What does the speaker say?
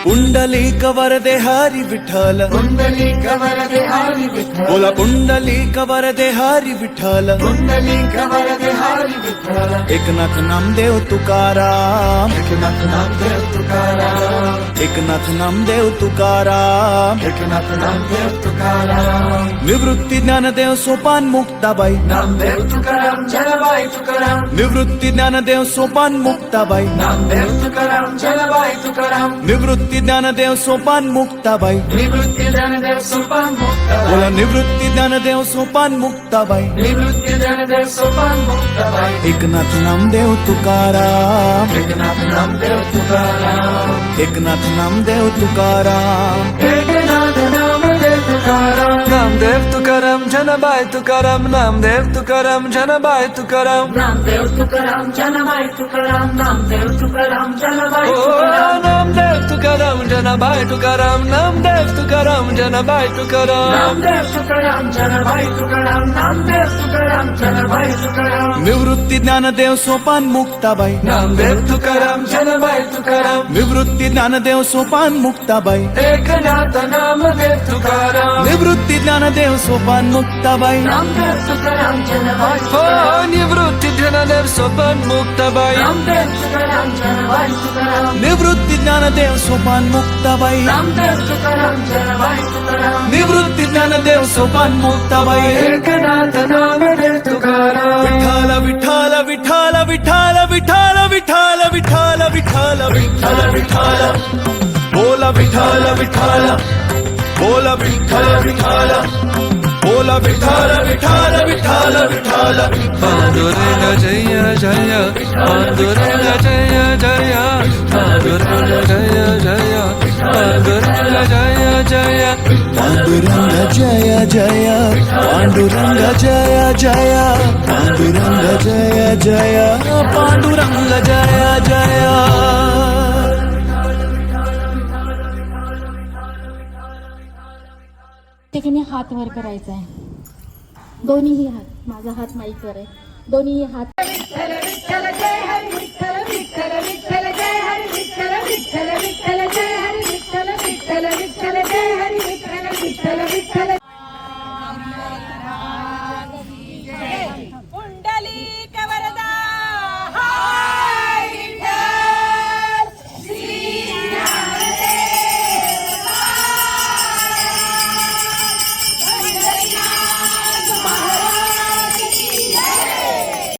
पुंडलिक वरदे हरी विठाल कुंडलिक वरदे हरि विठ्ठल बोला पुंडलिक वरदे हरी विठाल कुंडलिक वरदे हरि विठ्ठल एकनाथ नामदेव तुकाराम एकनाथ नामदेव तुकाराम एकनाथ नामदेव तुकाराम एकनाथ नामदेव तुकाराम निवृत्ती ज्ञानदेव सोपान मुक्ताबाई नामदेव तुकाराम जलबाई तुकाराम निवृत्ती ज्ञानदेव सोपान मुक्ताबाई नामदेव तुकाराम जलबाई तुकाराम निवृत्ती ज्ञानदेव सोपान मुक्ताबाई निवृत्ती जनदेव सोपान बोला निवृत्ति निवृत्ती ज्ञानदेव सोपान मुक्ताबाई निवृत्ती जनदेव सोपान मुक्ताबाई एकनाथ नामदेव तुकाराम एकनाथ नामदेव तुकाराम एकनाथ नामदेव तुकाराम एकनाथ नामदेव तुकाराम नामदेव तुकाराम। जनाबाई तुकाराम नामदेव तुकाराम। जनाबाई तुकाराम नामदेव तुकाराम। जनबाई तुकाराम नामदेव तुकाराम जनबाई तुकाराम। नामदेव जनाबाई तुकाराम नामदेव तुकाराम जनाबाई तुकाराम. नामदेव तुकाराम जनबाई तुकाराम नामदेव तुकाराम जनबाई तुकाराम. निवृत्ती ज्ञानदेव सोपान मुक्ताबाई. नामदेव तुकाराम जनबाई तुकाराम. निवृत्ती ज्ञानदेव सोपान मुक्ताबाई. एकनाथ नामदेव तुकाराम. निवृत्ती ज्ञानदेव सोपान मुक्ताबाई. नामदेव तुकाराम जनबाई हो तुकाराम निवृत्ती ज्ञानदेव सोपान मुक्ताबाई. नामदेव तुकाराम जनबाई तुकाराम. निवृत्ती ज्ञानदेव सोपान मुक्ताबाई नामदेव तुकाराम जनबाई तुकाराम निवृत्ती ज्ञानदेव सोपान मुक्ताबाई एकनाथ नामदेव तुकाराम विठाल विठाल विठाल विठाल विठाल विठाल विठाल विठाल विठाल विठाल बोला विठाल विठाल बोला विठाल विठाल बोला विठाल विठाल विठाल विठाल पांडुरंग जय जय पांडुरंग जय जय जय जय। पांडुरंग जय जय। पांडुरंग जय जय। पांडुरंग जय जय। पांडुरंग जय जय। ठिकाणी हात वर करायचा आहे दोन्हीही हात, माझा हात माईकवर आहे. दोन्हीही हात